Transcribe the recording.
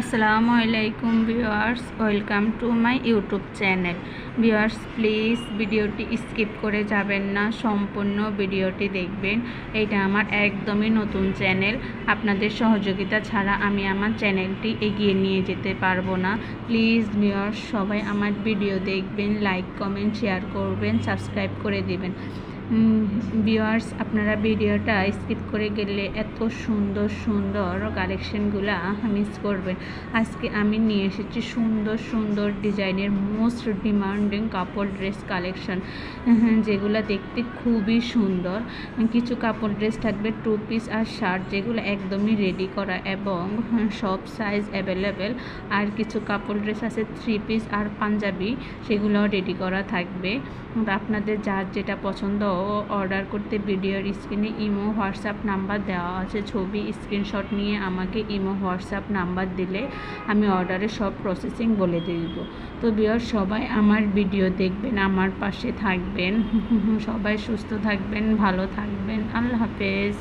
আসসালামু আলাইকুম viewers, welcome to my YouTube channel. Viewers, please ভিডিওটি স্কিপ করে যাবেন না, সম্পূর্ণ ভিডিওটি দেখবেন। এটা আমার একদমই নতুন চ্যানেল। আপনাদের সহযোগিতা ছাড়া আমি আমার চ্যানেলটি এগিয়ে নিয়ে যেতে পারব না। প্লিজ ভিউয়ার্স, সবাই আমার ভিডিও দেখবেন, লাইক, কমেন্ট, শেয়ার করবেন, সাবস্ক্রাইব করে দিবেন। ভিউয়ার্স আপনারা ভিডিওটা স্কিপ করে গেলে এত সুন্দর সুন্দর কালেকশনগুলা মিস করবেন। আজকে আমি নিয়ে এসেছি সুন্দর সুন্দর ডিজাইনের মোস্ট ডিমান্ডিং কাপড় ড্রেস কালেকশন যেগুলো দেখতে খুবই সুন্দর। কিছু কাপড় ড্রেস থাকবে টু পিস আর শার্ট যেগুলো একদমই রেডি করা এবং সব সাইজ অ্যাভেলেবেল আর কিছু কাপড় ড্রেস আছে থ্রি পিস আর পাঞ্জাবি, সেগুলোও রেডি করা থাকবে। আপনাদের যার যেটা পছন্দ অর্ডার করতে ভিডিওর স্ক্রিনে ইমো হোয়াটসঅ্যাপ নাম্বার দেওয়া আছে। ছবি স্ক্রিনশট নিয়ে আমাকে ইমো হোয়াটসঅ্যাপ নাম্বার দিলে আমি অর্ডারের সব প্রসেসিং বলে দিব। তো বিয়ার সবাই আমার ভিডিও দেখবেন, আমার পাশে থাকবেন। সবাই সুস্থ থাকবেন, ভালো থাকবেন। আল্লাহ হাফেজ।